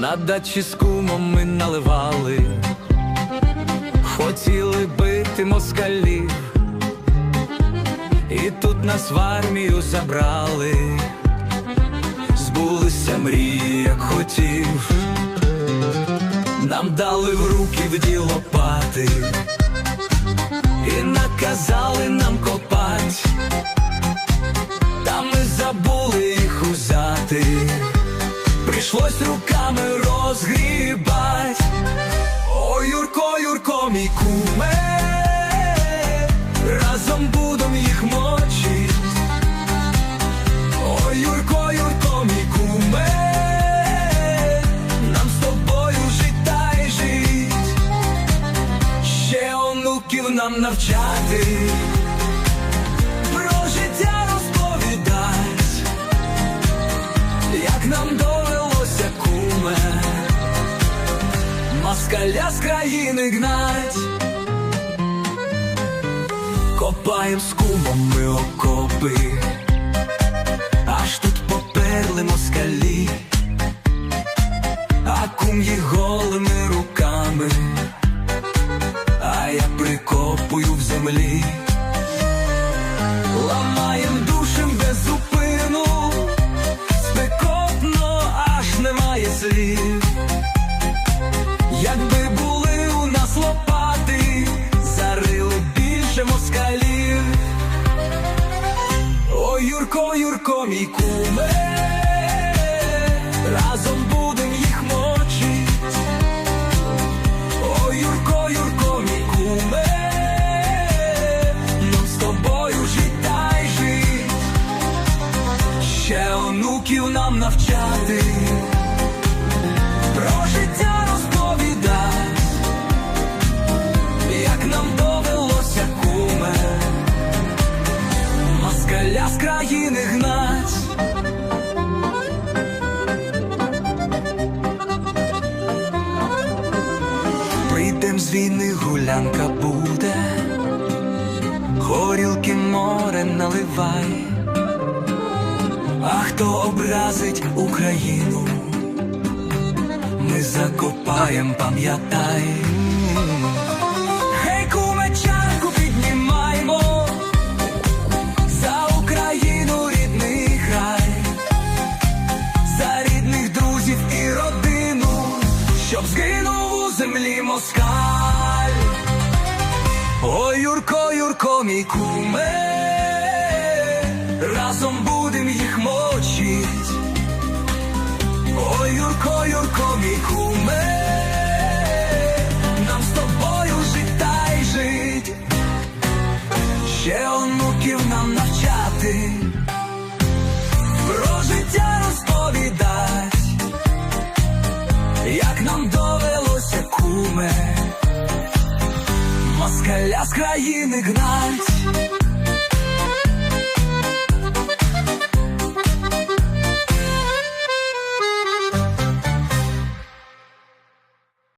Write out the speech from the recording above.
На дачі з кумом ми наливали, хотіли бити москалів, і тут нас в армію забрали, збулися мрії, як хотів, нам дали в руки в діло лопати і наказали нам копать, та ми забули їх узяти. Прийшлось руками розгрібать. Ой, Юрко, Юрко, мій куме, нам навчати. Про життя розповідать як нам довелося куме, москаля з країни гнать, копаєм з кумом ми окопи, аж тут поперли москалі, а кум їх голими руками, прикопую в землі. Ламаєм душем без зупину спекотно, аж немає слів. Якби були у нас лопати, зарили більше москалів. Ой, Юрко, Юрко, мій куме, ще онуків нам навчати, про життя розповідать, як нам довелося куме, москаля з країни гнать. Прийдем з війни гулянка буде, горілки море наливай. А хто образить Україну, ми закопаєм, пам'ятай. Гей, куме, піднімаймо за Україну рідний край, за рідних друзів і родину, щоб згинув у землі москаль. Ой, Юрко, Юрко, мій куме, разом будем мочить. Ой, Юрко, Юрко, мій куме, нам з тобою жить та й жить. Ще онуків нам навчати, про життя розповідать, як нам довелося куме москаля з країни гнать.